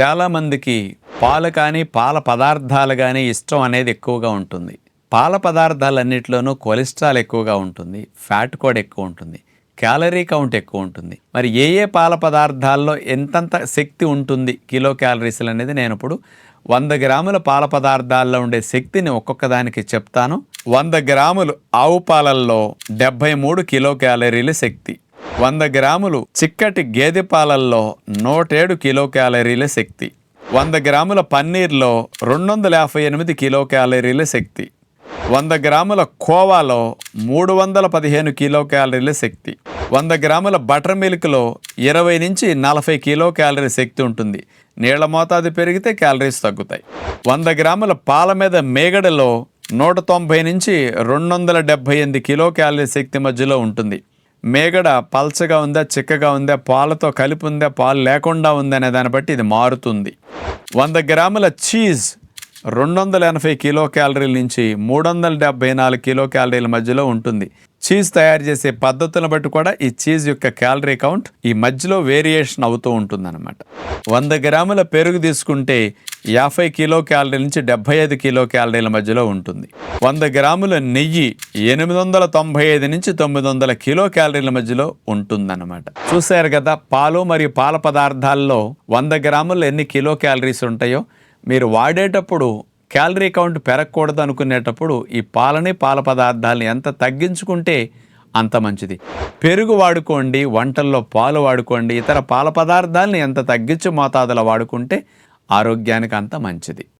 చాలామందికి పాలు కానీ పాల పదార్థాలు కానీ ఇష్టం అనేది ఎక్కువగా ఉంటుంది. పాల పదార్థాలన్నిటిలోనూ కొలెస్ట్రాల్ ఎక్కువగా ఉంటుంది. ఫ్యాట్ కూడా ఎక్కువ ఉంటుంది. క్యాలరీ కౌంట్ ఎక్కువ ఉంటుంది. మరి ఏ ఏ పాల పదార్థాల్లో ఎంతంత శక్తి ఉంటుంది? కిలో క్యాలరీస్లు అనేది నేను ఇప్పుడు వంద గ్రాముల పాల పదార్థాల్లో ఉండే శక్తిని ఒక్కొక్క దానికి చెప్తాను. వంద గ్రాములు ఆవు పాలల్లో డెబ్భై మూడు కిలో క్యాలరీల శక్తి. వంద గ్రాములు చిక్కటి గేదె పాలల్లో నూటేడు కిలో క్యాలరీల శక్తి. వంద గ్రాముల పన్నీర్లో రెండు వందల యాభై ఎనిమిది కిలో క్యాలరీల శక్తి. వంద గ్రాముల కోవాలో మూడు వందల పదిహేను కిలో క్యాలరీల శక్తి. వంద గ్రాముల బటర్ మిల్క్లో ఇరవై నుంచి నలభై కిలో క్యాలరీ శక్తి ఉంటుంది. నీళ్ళ మోతాదు పెరిగితే క్యాలరీస్ తగ్గుతాయి. వంద గ్రాముల పాల మీద మేగడలో నూట తొంభై నుంచి రెండు వందల డెబ్భై ఎనిమిది కిలో క్యాలరీ శక్తి మధ్యలో ఉంటుంది. మేగడ పల్చగా ఉందా చిక్కగా ఉందా పాలతో కలిపి ఉందా పాలు లేకుండా ఉందనే దాన్ని బట్టి ఇది మారుతుంది. వంద గ్రాముల చీజ్ రెండు వందల ఎనభై కిలో క్యాలరీల నుంచి మూడు వందల డెబ్బై నాలుగు కిలో క్యాలరీల మధ్యలో ఉంటుంది. చీజ్ తయారు చేసే పద్ధతులను బట్టి కూడా ఈ చీజ్ యొక్క క్యాలరీ కౌంట్ ఈ మధ్యలో వేరియేషన్ అవుతూ ఉంటుందన్నమాట. వంద గ్రాముల పెరుగు తీసుకుంటే యాభై కిలో క్యాలరీల నుంచి డెబ్బై ఐదు కిలో క్యాలరీల మధ్యలో ఉంటుంది. వంద గ్రాముల నెయ్యి ఎనిమిది వందల తొంభై ఐదు నుంచి తొమ్మిది వందల కిలో క్యాలరీల మధ్యలో ఉంటుందన్నమాట. చూశారు కదా పాలు మరియు పాల పదార్థాల్లో వంద గ్రాములు ఎన్ని కిలో క్యాలరీస్ ఉంటాయో మీరు వాడేటప్పుడు క్యాలరీ కౌంట్ పెరగకూడదు అనుకునేటప్పుడు ఈ పాలని పాల పదార్థాలను ఎంత తగ్గించుకుంటే అంత మంచిది. పెరుగు వాడుకోండి వంటల్లో పాలు వాడుకోండి ఇతర పాల పదార్థాలను ఎంత తగ్గించు మోతాదులో వాడుకుంటే ఆరోగ్యానికి అంత మంచిది.